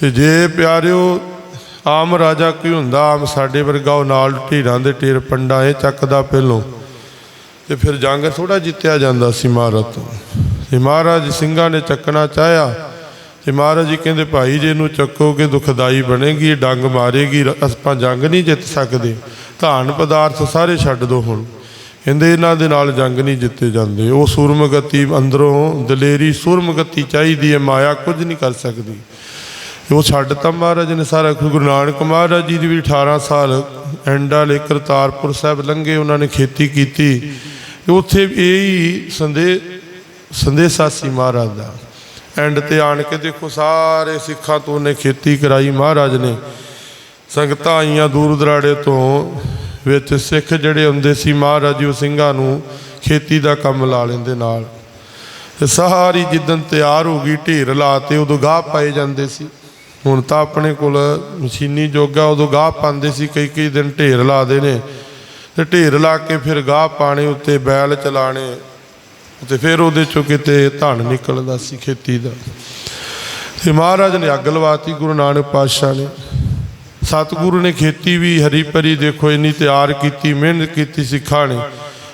ਤੇ ਜੇ ਪਿਆਰਿਓ ਆਮ ਰਾਜਾ ਕੀ ਹੁੰਦਾ? ਆਮ ਸਾਡੇ ਵਰਗਾ ਉਹ ਨਾਲ ਢੀਰਾਂ ਦੇ ਢੇਰ ਪੰਡਾ ਇਹ ਚੱਕਦਾ ਪਹਿਲੋਂ। ਤੇ ਫਿਰ ਜੰਗ ਥੋੜਾ ਜਿੱਤਿਆ ਜਾਂਦਾ ਸੀ ਮਹਾਰਾਜ ਤੋਂ। ਤੇ ਮਹਾਰਾਜ ਸਿੰਘਾਂ ਨੇ ਚੱਕਣਾ ਚਾਹਿਆ। ਤੇ ਮਹਾਰਾਜ ਜੀ ਕਹਿੰਦੇ, ਭਾਈ, ਜੇ ਇਹਨੂੰ ਚੱਕੋਗੇ, ਦੁਖਦਾਈ ਬਣੇਗੀ ਡੰਗ ਮਾਰੇਗੀ, ਆਪਾਂ ਜੰਗ ਨਹੀਂ ਜਿੱਤ ਸਕਦੇ। ਧਾਨ ਪਦਾਰਥ ਸਾਰੇ ਛੱਡ ਦੋ ਹੁਣ। ਕਹਿੰਦੇ, ਇਹਨਾਂ ਦੇ ਨਾਲ ਜੰਗ ਨਹੀਂ ਜਿੱਤੇ ਜਾਂਦੇ। ਉਹ ਸੂਰਮਗਤੀ ਅੰਦਰੋਂ ਦਲੇਰੀ ਸੂਰਮਗਤੀ ਚਾਹੀਦੀ ਹੈ, ਮਾਇਆ ਕੁਝ ਨਹੀਂ ਕਰ ਸਕਦੀ। ਉਹ ਛੱਡ ਤਾਂ ਮਹਾਰਾਜ ਨੇ ਸਾਰਾ ਗੁਰੂ ਨਾਨਕ ਮਹਾਰਾਜ ਜੀ ਦੀ ਵੀ 18 ਸਾਲ ਐਂਡਾ ਲੈ ਕਰਤਾਰਪੁਰ ਸਾਹਿਬ ਲੰਘੇ, ਉਹਨਾਂ ਨੇ ਖੇਤੀ ਕੀਤੀ। ਉੱਥੇ ਇਹੀ ਸੰਦੇ ਸੰਦੇਸ਼ਾ ਸੀ ਮਹਾਰਾਜ ਦਾ। ਐਂਡ ਤੇ ਆਣ ਕੇ ਦੇਖੋ, ਸਾਰੇ ਸਿੱਖਾਂ ਤੋਂ ਉਹਨੇ ਖੇਤੀ ਕਰਾਈ ਮਹਾਰਾਜ ਨੇ। ਸੰਗਤਾਂ ਆਈਆਂ ਦੂਰ ਦਰਾੜੇ ਤੋਂ, ਵਿੱਚ ਸਿੱਖ ਜਿਹੜੇ ਹੁੰਦੇ ਸੀ ਮਹਾਰਾਜ ਜੀ, ਉਹ ਸਿੰਘਾਂ ਨੂੰ ਖੇਤੀ ਦਾ ਕੰਮ ਲਾ ਲੈਂਦੇ ਨਾਲ। ਤੇ ਸਾਰੀ ਜਿੱਦਨ ਤਿਆਰ ਹੋ ਗਈ, ਢੇਰ ਲਾਤੇ ਉਦੋਂ ਗਾਹ ਪਾਏ ਜਾਂਦੇ ਸੀ। ਹੁਣ ਤਾਂ ਆਪਣੇ ਕੋਲ ਮਸ਼ੀਨੀ ਜੋਗਾ ਉਦੋਂ ਗਾਹ ਪਾਉਂਦੇ ਸੀ, ਕਈ ਕਈ ਦਿਨ ਢੇਰ ਲਾਦੇ ਨੇ ਤੇ ਢੇਰ ਲਾ ਕੇ ਫਿਰ ਗਾਹ ਪਾਣੇ ਉੱਤੇ ਬੈਲ ਚਲਾਣੇ ਤੇ ਫਿਰ ਉਹਦੇ ਚੋਂ ਕਿਤੇ ਧਨ ਨਿਕਲਦਾ ਸੀ ਖੇਤੀ ਦਾ। ਤੇ ਮਹਾਰਾਜ ਨੇ ਅੱਗ ਲਵਾਤੀ ਗੁਰੂ ਨਾਨਕ ਪਾਤਸ਼ਾਹ ਨੇ। ਸਤਿਗੁਰੂ ਨੇ ਖੇਤੀ ਵੀ ਹਰੀ ਭਰੀ, ਦੇਖੋ ਇੰਨੀ ਤਿਆਰ ਕੀਤੀ, ਮਿਹਨਤ ਕੀਤੀ ਸਿੱਖਾਂ ਨੇ।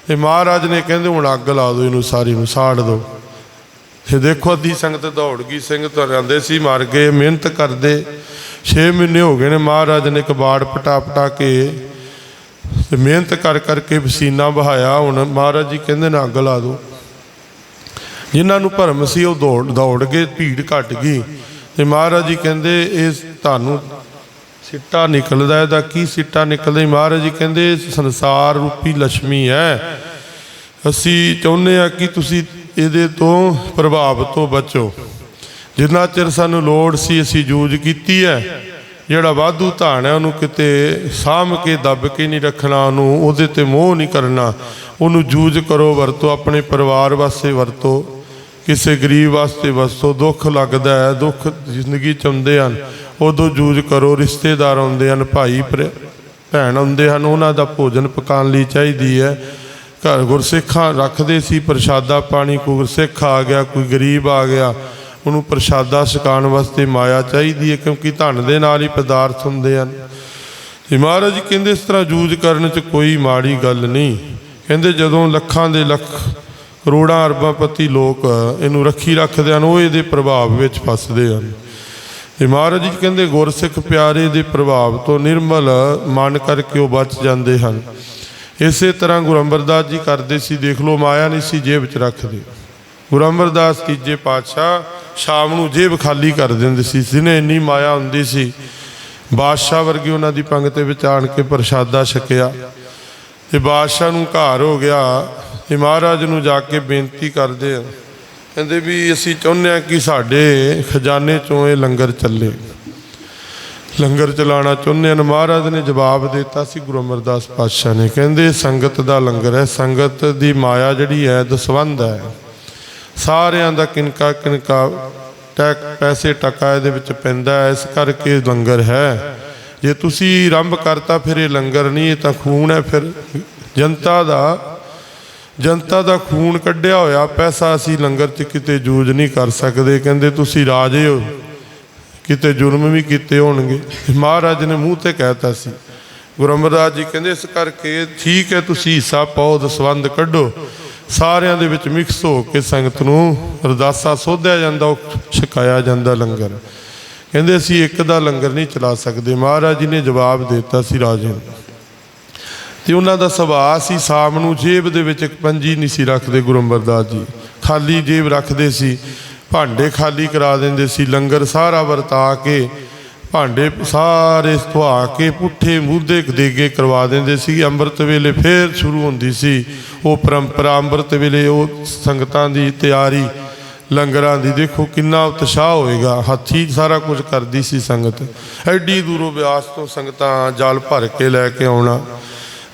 ਤੇ ਮਹਾਰਾਜ ਨੇ ਕਹਿੰਦੇ, ਹੁਣ ਅੱਗ ਲਾ ਦਿਓ, ਇਹਨੂੰ ਸਾਰੀ ਨੂੰ ਸਾੜ ਦਿਓ। ਤੇ ਦੇਖੋ ਅੱਧੀ ਸੰਗਤ ਦੌੜ ਗਈ, ਸਿੰਘ ਤਾਂ ਜਾਂਦੇ ਸੀ, ਮਰ ਗਏ, ਮਿਹਨਤ ਕਰਦੇ। 6 ਮਹੀਨੇ ਹੋ ਗਏ ਨੇ ਮਹਾਰਾਜ ਨੇ ਕਬਾੜ ਪਟਾ ਪਟਾ ਕੇ ਤੇ ਮਿਹਨਤ ਕਰ ਕਰਕੇ ਪਸੀਨਾ ਬਹਾਇਆ ਹੁਣ ਮਹਾਰਾਜ ਜੀ ਕਹਿੰਦੇ ਨੇ ਅੱਗ ਲਾ ਦਿਓ। ਜਿਨ੍ਹਾਂ ਨੂੰ ਭਰਮ ਸੀ ਉਹ ਦੌੜ ਦੌੜ ਗਏ, ਭੀੜ ਘਟ ਗਈ। ਤੇ ਮਹਾਰਾਜ ਜੀ ਕਹਿੰਦੇ, ਇਹ ਤੁਹਾਨੂੰ ਸਿੱਟਾ ਨਿਕਲਦਾ ਇਹਦਾ ਕੀ ਸਿੱਟਾ ਨਿਕਲਦਾ ਮਹਾਰਾਜ ਜੀ ਕਹਿੰਦੇ, ਸੰਸਾਰ ਰੂਪੀ ਲక్ష్ਮੀ ਹੈ। ਅਸੀਂ ਚਾਹੁੰਦੇ ਆ ਕਿ ਤੁਸੀਂ ਇਹਦੇ ਤੋਂ ਪ੍ਰਭਾਵ ਤੋਂ ਬਚੋ। ਜਿੰਨਾ ਚਿਰ ਸਾਨੂੰ ਲੋੜ ਸੀ ਅਸੀਂ ਯੂਜ਼ ਕੀਤੀ ਹੈ। ਜਿਹੜਾ ਵਾਧੂ ਧਾਨ ਹੈ ਉਹਨੂੰ ਕਿਤੇ ਸਾਂਭ ਕੇ, ਦੱਬ ਕੇ ਨਹੀਂ ਰੱਖਣਾ, ਉਹਨੂੰ ਉਹਦੇ ਤੇ ਮੋਹ ਨਹੀਂ ਕਰਨਾ। ਉਹਨੂੰ ਯੂਜ਼ ਕਰੋ, ਵਰਤੋ, ਆਪਣੇ ਪਰਿਵਾਰ ਵਾਸਤੇ ਵਰਤੋ। ਕਿਸੇ ਗਰੀਬ ਵਾਸਤੇ ਵਰਤੋ, ਦੁੱਖ ਲੱਗਦਾ ਹੈ, ਦੁੱਖ ਜ਼ਿੰਦਗੀ ਚ ਆਉਂਦੇ ਹਨ। ਉਦੋਂ ਯੂਜ਼ ਕਰੋ, ਰਿਸ਼ਤੇਦਾਰ ਆਉਂਦੇ ਹਨ ਭਾਈ ਭਰਾ- ਭੈਣ ਆਉਂਦੇ ਹਨ, ਉਹਨਾਂ ਦਾ ਭੋਜਨ ਪਕਾਉਣ ਲਈ ਚਾਹੀਦੀ ਹੈ। ਘਰ ਗੁਰਸਿੱਖਾਂ ਰੱਖਦੇ ਸੀ ਪ੍ਰਸ਼ਾਦਾ ਪਾਣੀ, ਕੋਈ ਗੁਰਸਿੱਖ ਆ ਗਿਆ, ਕੋਈ ਗਰੀਬ ਆ ਗਿਆ, ਉਹਨੂੰ ਪ੍ਰਸ਼ਾਦਾ ਛਕਾਉਣ ਵਾਸਤੇ ਮਾਇਆ ਚਾਹੀਦੀ ਹੈ ਕਿਉਂਕਿ ਧਨ ਦੇ ਨਾਲ ਹੀ ਪਦਾਰਥ ਹੁੰਦੇ ਹਨ। ਤੇ ਮਹਾਰਾਜ ਜੀ ਕਹਿੰਦੇ ਇਸ ਤਰ੍ਹਾਂ ਯੂਜ਼ ਕਰਨ 'ਚ ਕੋਈ ਮਾੜੀ ਗੱਲ ਨਹੀਂ। ਕਹਿੰਦੇ ਜਦੋਂ ਲੱਖਾਂ ਦੇ ਲੱਖ, ਕਰੋੜਾਂ ਅਰਬਾਂ ਪਤੀ ਲੋਕ ਇਹਨੂੰ ਰੱਖੀ ਰੱਖਦੇ ਹਨ, ਉਹ ਇਹਦੇ ਪ੍ਰਭਾਵ ਵਿੱਚ ਫਸਦੇ ਹਨ। ਤੇ ਮਹਾਰਾਜ ਜੀ ਕਹਿੰਦੇ ਗੁਰਸਿੱਖ ਪਿਆਰੇ ਦੇ ਪ੍ਰਭਾਵ ਤੋਂ ਨਿਰਮਲ ਮਨ ਕਰਕੇ ਉਹ ਬਚ ਜਾਂਦੇ ਹਨ। ਇਸੇ ਤਰ੍ਹਾਂ ਗੁਰੂ ਅਮਰਦਾਸ ਜੀ ਕਰਦੇ ਸੀ, ਦੇਖ ਲਓ ਮਾਇਆ ਨਹੀਂ ਸੀ ਜੇਬ 'ਚ ਰੱਖਦੇ। ਗੁਰੂ ਅਮਰਦਾਸ ਤੀਜੇ ਪਾਤਸ਼ਾਹ ਸ਼ਾਮ ਨੂੰ ਜੇਬ ਖਾਲੀ ਕਰ ਦਿੰਦੇ ਸੀ ਜਿਹਨੇ ਇੰਨੀ ਮਾਇਆ ਹੁੰਦੀ ਸੀ, ਬਾਦਸ਼ਾਹ ਵਰਗੀ ਉਹਨਾਂ ਦੀ ਪੰਗਤ ਵਿੱਚ ਆਣ ਕੇ ਪ੍ਰਸ਼ਾਦਾ ਛਕਿਆ। ਤੇ ਬਾਦਸ਼ਾਹ ਨੂੰ ਘਰ ਹੋ ਗਿਆ। ਤੇ ਮਹਾਰਾਜ ਨੂੰ ਜਾ ਕੇ ਬੇਨਤੀ ਕਰਦੇ ਆ, ਕਹਿੰਦੇ ਵੀ ਅਸੀਂ ਚਾਹੁੰਦੇ ਆ ਕਿ ਸਾਡੇ ਖਜ਼ਾਨੇ ਚੋਂ ਇਹ ਲੰਗਰ ਚੱਲੇ। ਲੰਗਰ ਚਲਾਉਣਾ ਚਾਹੁੰਦੇ ਹਨ। ਮਹਾਰਾਜ ਨੇ ਜਵਾਬ ਦਿੱਤਾ ਸੀ ਗੁਰੂ ਅਮਰਦਾਸ ਪਾਤਸ਼ਾਹ ਨੇ। ਕਹਿੰਦੇ, ਸੰਗਤ ਦਾ ਲੰਗਰ ਹੈ। ਸੰਗਤ ਦੀ ਮਾਇਆ ਜਿਹੜੀ ਹੈ ਦਸਵੰਦ ਹੈ। ਸਾਰਿਆਂ ਦਾ ਕਿਨਕਾ ਕਿਨਕਾ ਟੈਕ ਪੈਸੇ ਟਕਾ ਇਹਦੇ ਵਿੱਚ ਪੈਂਦਾ ਹੈ। ਇਸ ਕਰਕੇ ਲੰਗਰ ਹੈ। ਜੇ ਤੁਸੀਂ ਆਰੰਭ ਕਰਤਾ, ਫਿਰ ਇਹ ਲੰਗਰ ਨਹੀਂ, ਇਹ ਤਾਂ ਖੂਨ ਹੈ। ਫਿਰ ਜਨਤਾ ਦਾ ਜਨਤਾ ਦਾ ਖੂਨ ਕੱਢਿਆ ਹੋਇਆ। ਪੈਸਾ ਅਸੀਂ ਲੰਗਰ 'ਚ ਕਿਤੇ ਯੂਜ਼ ਨਹੀਂ ਕਰ ਸਕਦੇ। ਕਹਿੰਦੇ, ਤੁਸੀਂ ਰਾਜੇ ਹੋ। ਕਿਤੇ ਜ਼ੁਲਮ ਵੀ ਕੀਤੇ ਹੋਣਗੇ। ਮਹਾਰਾਜ ਨੇ ਮੂੰਹ ਤੇ ਕਹਿਤਾ ਸੀ। ਗੁਰੂ ਅਮਰਦਾਸ ਜੀ ਕਹਿੰਦੇ, ਇਸ ਕਰਕੇ ਠੀਕ ਹੈ, ਤੁਸੀਂ ਹਿੱਸਾ ਪਾਓ ਦਸਵੰਦ ਕੱਢੋ। ਸਾਰਿਆਂ ਦੇ ਵਿੱਚ ਮਿਕਸ ਹੋ ਕੇ ਸੰਗਤ ਨੂੰ ਅਰਦਾਸਾ ਸੋਧਿਆ ਜਾਂਦਾ, ਉਹ ਛਕਾਇਆ ਜਾਂਦਾ ਲੰਗਰ। ਕਹਿੰਦੇ, ਅਸੀਂ ਇੱਕ ਦਾ ਲੰਗਰ ਨਹੀਂ ਚਲਾ ਸਕਦੇ। ਮਹਾਰਾਜ ਜੀ ਨੇ ਜਵਾਬ ਦਿੱਤਾ ਸੀ ਰਾਜੇ ਨੂੰ। ਤੇ ਉਹਨਾਂ ਦਾ ਸੁਭਾਅ ਸੀ, ਸ਼ਾਮ ਨੂੰ ਜੇਬ ਦੇ ਵਿੱਚ ਇੱਕ ਪੰਜੀ ਨਹੀਂ ਸੀ ਰੱਖਦੇ ਗੁਰੂ ਅਮਰਦਾਸ ਜੀ। ਖਾਲੀ ਜੇਬ ਰੱਖਦੇ ਸੀ। ਭਾਂਡੇ ਖਾਲੀ ਕਰਾ ਦਿੰਦੇ ਸੀ, ਲੰਗਰ ਸਾਰਾ ਵਰਤਾ ਕੇ, ਭਾਂਡੇ ਸਾਰੇ ਧੁਆ ਕੇ, ਪੁੱਠੇ ਮੂਧੇ ਦੇਗੇ ਕਰਵਾ ਦਿੰਦੇ ਸੀ। ਅੰਮ੍ਰਿਤ ਵੇਲੇ ਫੇਰ ਸ਼ੁਰੂ ਹੁੰਦੀ ਸੀ ਉਹ ਪਰੰਪਰਾ। ਅੰਮ੍ਰਿਤ ਵੇਲੇ ਉਹ ਸੰਗਤਾਂ ਦੀ ਤਿਆਰੀ, ਲੰਗਰਾਂ ਦੀ ਦੇਖੋ ਕਿੰਨਾ ਉਤਸ਼ਾਹ ਹੋਏਗਾ। ਹੱਥੀ ਸਾਰਾ ਕੁਝ ਕਰਦੀ ਸੀ ਸੰਗਤ। ਐਡੀ ਦੂਰੋਂ ਬਿਆਸ ਤੋਂ ਸੰਗਤਾਂ ਜਲ ਭਰ ਕੇ ਲੈ ਕੇ ਆਉਣਾ।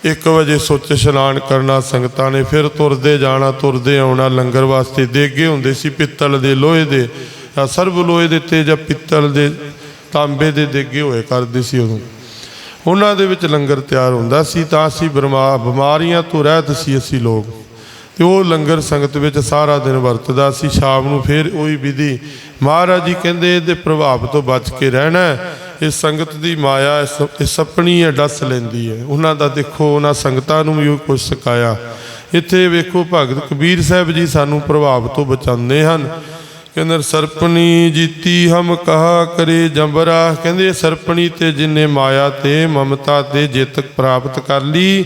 1 ਵਜੇ ਸੁੱਚ ਇਸ਼ਨਾਨ ਕਰਨਾ ਸੰਗਤਾਂ ਨੇ, ਫਿਰ ਤੁਰਦੇ ਜਾਣਾ, ਤੁਰਦੇ ਆਉਣਾ, ਲੰਗਰ ਵਾਸਤੇ ਦੇਗੇ ਹੁੰਦੇ ਸੀ ਪਿੱਤਲ ਦੇ ਲੋਹੇ ਦੇ ਸਰਬ ਲੋਹੇ ਦੇ ਤੇ ਜਾਂ ਪਿੱਤਲ ਦੇ ਤਾਂਬੇ ਦੇ ਦੇਗੇ ਹੋਏ ਕਰਦੇ ਸੀ ਉਦੋਂ। ਉਹਨਾਂ ਦੇ ਵਿੱਚ ਲੰਗਰ ਤਿਆਰ ਹੁੰਦਾ ਸੀ, ਤਾਂ ਅਸੀਂ ਬਿਮਾ- ਬਿਮਾਰੀਆਂ ਤੋਂ ਰਹਿਤ ਸੀ ਅਸੀਂ ਲੋਕ। ਤੇ ਉਹ ਲੰਗਰ ਸੰਗਤ ਵਿੱਚ ਸਾਰਾ ਦਿਨ ਵਰਤਦਾ ਸੀ, ਸ਼ਾਮ ਨੂੰ ਫਿਰ ਉਹੀ ਵਿਧੀ, ਮਹਾਰਾਜ ਜੀ ਕਹਿੰਦੇ ਇਹਦੇ ਪ੍ਰਭਾਵ ਤੋਂ ਬਚ ਕੇ ਰਹਿਣਾ ਇਹ ਸੰਗਤ ਦੀ ਮਾਇਆ ਇਸ- ਇਹ ਸਪਣੀ ਹੈ, ਡਸ ਲੈਂਦੀ ਹੈ। ਉਹਨਾਂ ਦਾ ਦੇਖੋ, ਉਹਨਾਂ ਸੰਗਤਾਂ ਨੂੰ ਵੀ ਉਹ ਕੁਝ ਸਿਖਾਇਆ। ਇੱਥੇ ਵੇਖੋ, ਭਗਤ ਕਬੀਰ ਸਾਹਿਬ ਜੀ ਸਾਨੂੰ ਪ੍ਰਭਾਵ ਤੋਂ ਬਚਾਉਂਦੇ ਹਨ। ਕਹਿੰਦੇ, ਸਰਪਣੀ ਜੀਤੀ ਹਮ ਕਹਾ ਕਰੇ ਜੰਬਰਾ। ਕਹਿੰਦੇ, ਸਰਪਣੀ ਤੇ ਜਿਨੇ ਮਾਇਆ ਤੇ, ਮਮਤਾ ਤੇ ਜਿੱਤ ਪ੍ਰਾਪਤ ਕਰ ਲਈ।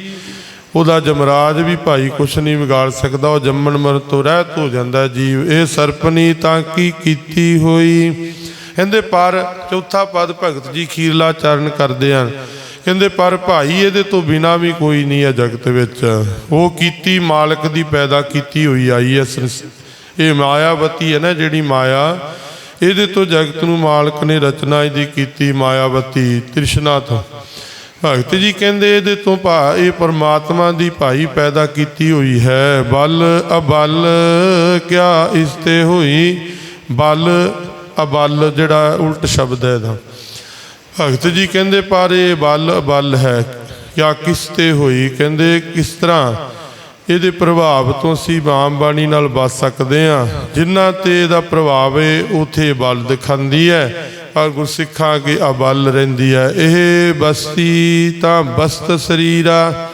ਉਹਦਾ ਜਮਰਾਜ ਵੀ ਭਾਈ ਕੁਛ ਨਹੀਂ ਵਿਗਾੜ ਸਕਦਾ। ਉਹ ਜੰਮਣ ਮਰਨ ਤੋਂ ਰਹਿਤ ਹੋ ਜਾਂਦਾ ਜੀਵ। ਇਹ ਸਰਪਣੀ ਤਾਂ ਕੀ ਕੀਤੀ ਹੋਈ? ਕਹਿੰਦੇ, ਪਰ ਚੌਥਾ ਪਦ ਭਗਤ ਜੀ ਖੀਰਲਾ ਚਰਨ ਕਰਦੇ ਹਨ। ਕਹਿੰਦੇ, ਪਰ ਭਾਈ ਇਹਦੇ ਤੋਂ ਬਿਨਾ ਵੀ ਕੋਈ ਨਹੀਂ ਹੈ ਜਗਤ ਵਿੱਚ। ਉਹ ਕੀਤੀ ਮਾਲਕ ਦੀ ਪੈਦਾ ਕੀਤੀ ਹੋਈ ਆਈ ਹੈ ਸੰਸ- ਇਹ ਮਾਇਆਵਤੀ ਹੈ ਨਾ ਜਿਹੜੀ ਮਾਇਆ? ਇਹਦੇ ਤੋਂ ਜਗਤ ਨੂੰ ਮਾਲਕ ਨੇ ਰਚਨਾ ਇਹਦੀ ਕੀਤੀ ਮਾਇਆਵਤੀ ਤ੍ਰਿਸ਼ਨਾ ਤੋਂ ਭਗਤ ਜੀ ਕਹਿੰਦੇ, ਇਹਦੇ ਤੋਂ ਭਾ, ਇਹ ਪਰਮਾਤਮਾ ਦੀ ਭਾਈ ਪੈਦਾ ਕੀਤੀ ਹੋਈ ਹੈ। ਬਲ ਅਬਲ ਕਿਆ ਇਸ ਤੇ ਹੋਈ? ਬਲ ਅਬਲ ਜਿਹੜਾ ਉਲਟ ਸ਼ਬਦ ਹੈ ਇਹਦਾ। ਭਗਤ ਜੀ ਕਹਿੰਦੇ, ਪਰ ਇਹ ਬਲ ਅਬਲ ਹੈ। ਜਾਂ ਕਿਸ ਤੇ ਹੋਈ? ਕਹਿੰਦੇ, ਕਿਸ ਤਰ੍ਹਾਂ? ਇਹਦੇ ਪ੍ਰਭਾਵ ਤੋਂ ਅਸੀਂ ਬਾਮ ਬਾਣੀ ਨਾਲ ਬਚ ਸਕਦੇ ਹਾਂ। ਜਿਨ੍ਹਾਂ ਤੇ ਇਹਦਾ ਪ੍ਰਭਾਵ ਏ ਉਥੇ ਬਲ ਦਿਖਾਉਂਦੀ ਹੈ। ਪਰ ਗੁਰਸਿੱਖਾਂ ਕੇ ਅਬਲ ਰਹਿੰਦੀ ਹੈ। ਇਹ ਬਸਤੀ ਤਾਂ ਬਸਤ ਸਰੀਰਾ।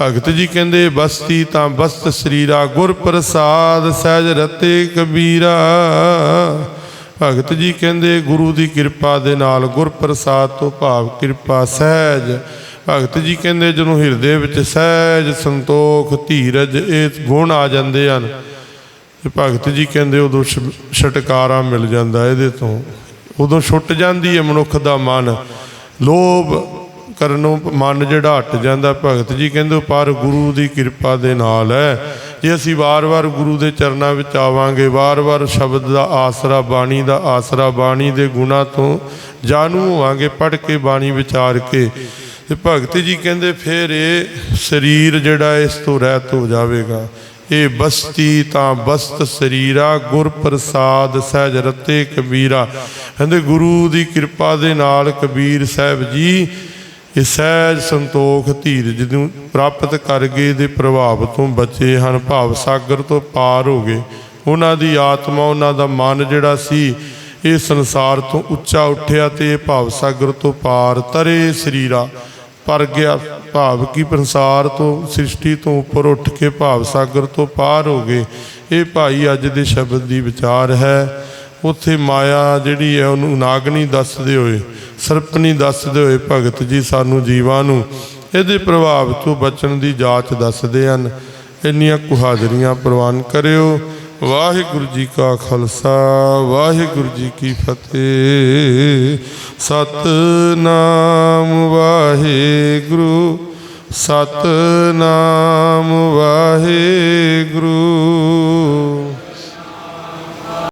ਭਗਤ ਜੀ ਕਹਿੰਦੇ, ਬਸਤੀ ਤਾਂ ਬਸਤ ਸਰੀਰਾ। ਗੁਰ ਪ੍ਰਸਾਦ ਸਹਿਜ ਰਤੇ ਕਬੀਰਾ। ਭਗਤ ਜੀ ਕਹਿੰਦੇ, ਗੁਰੂ ਦੀ ਕਿਰਪਾ ਦੇ ਨਾਲ ਗੁਰ ਪ੍ਰਸਾਦ ਤੋਂ ਭਾਵ ਕਿਰਪਾ ਸਹਿਜ। ਭਗਤ ਜੀ ਕਹਿੰਦੇ, ਜਦੋਂ ਹਿਰਦੇ ਵਿੱਚ ਸਹਿਜ ਸੰਤੋਖ ਧੀਰਜ ਇਹ ਗੁਣ ਆ ਜਾਂਦੇ ਹਨ, ਤੇ ਭਗਤ ਜੀ ਕਹਿੰਦੇ, ਉਦੋਂ ਛ- ਛੁਟਕਾਰਾ ਮਿਲ ਜਾਂਦਾ ਇਹਦੇ ਤੋਂ। ਉਦੋਂ ਛੁੱਟ ਜਾਂਦੀ ਹੈ ਮਨੁੱਖ ਦਾ ਮਨ। ਲੋਭ ਕਰਨੋਂ ਮਨ ਜਿਹੜਾ ਹਟ ਜਾਂਦਾ। ਭਗਤ ਜੀ ਕਹਿੰਦੇ ਪਰ ਗੁਰੂ ਦੀ ਕਿਰਪਾ ਦੇ ਨਾਲ ਹੈ। ਜੇ ਅਸੀਂ ਵਾਰ-ਵਾਰ ਗੁਰੂ ਦੇ ਚਰਨਾਂ ਵਿੱਚ ਆਵਾਂਗੇ, ਵਾਰ-ਵਾਰ ਸ਼ਬਦ ਦਾ ਆਸਰਾ, ਬਾਣੀ ਦਾ ਆਸਰਾ, ਬਾਣੀ ਦੇ ਗੁਣਾ ਤੋਂ ਜਾਣੂ ਹੋਵਾਂਗੇ, ਪੜ੍ਹ ਕੇ ਬਾਣੀ ਵਿਚਾਰ ਕੇ। ਤੇ ਭਗਤ ਜੀ ਕਹਿੰਦੇ, ਫਿਰ ਇਹ ਸਰੀਰ ਜਿਹੜਾ ਇਸ ਤੋਂ ਰਹਿਤ ਹੋ ਜਾਵੇਗਾ। ਇਹ ਬਸਤੀ ਤਾਂ ਬਸਤ ਸਰੀਰਾ, ਗੁਰ ਪ੍ਰਸਾਦ ਸਹਿਜ ਰਤੇ ਕਬੀਰਾ। ਕਹਿੰਦੇ, ਗੁਰੂ ਦੀ ਕਿਰਪਾ ਦੇ ਨਾਲ ਕਬੀਰ ਸਾਹਿਬ ਜੀ ਇਹ ਸਹਿਜ ਸੰਤੋਖ ਧੀਰਜ ਨੂੰ ਪ੍ਰਾਪਤ ਕਰ ਗਏ ਦੇ ਪ੍ਰਭਾਵ ਤੋਂ ਬਚੇ ਹਨ। ਭਾਵ ਸਾਗਰ ਤੋਂ ਪਾਰ ਹੋ ਗਏ। ਉਹਨਾਂ ਦੀ ਆਤਮਾ, ਉਹਨਾਂ ਦਾ ਮਨ ਜਿਹੜਾ ਸੀ, ਇਹ ਸੰਸਾਰ ਤੋਂ ਉੱਚਾ ਉੱਠਿਆ ਤੇ ਇਹ ਭਾਵ ਸਾਗਰ ਤੋਂ ਪਾਰ ਤਰੇ ਸਰੀਰਾ ਪਰ ਗਿਆ। ਭਾਵ ਕੀ ਸੰਸਾਰ ਤੋਂ, ਸ੍ਰਿਸ਼ਟੀ ਤੋਂ ਉੱਪਰ ਉੱਠ ਕੇ ਭਾਵ ਸਾਗਰ ਤੋਂ ਪਾਰ ਹੋ ਗਏ। ਇਹ ਭਾਈ ਅੱਜ ਦੇ ਸ਼ਬਦ ਦੀ ਵਿਚਾਰ ਹੈ। ਉੱਥੇ ਮਾਇਆ ਜਿਹੜੀ ਹੈ, ਉਹਨੂੰ ਨਾਗਣੀ ਦੱਸਦੇ ਹੋਏ ਸਰਪਣੀ ਦੱਸਦੇ ਹੋਏ ਭਗਤ ਜੀ ਸਾਨੂੰ ਜੀਵਾਂ ਨੂੰ, ਇਹਦੇ ਪ੍ਰਭਾਵ ਤੋਂ ਬਚਣ ਦੀ ਜਾਚ ਦੱਸਦੇ ਹਨ। ਇੰਨੀਆਂ ਕੁਹਾਦਰੀਆਂ ਪ੍ਰਵਾਨ ਕਰਿਓ। ਵਾਹਿਗੁਰੂ ਜੀ ਕਾ ਖਾਲਸਾ, ਵਾਹਿਗੁਰੂ ਜੀ ਕੀ ਫਤਿਹ। ਸਤਨਾਮ ਵਾਹਿਗੁਰੂ ਸਤਨਾਮ ਵਾਹਿਗੁਰੂ।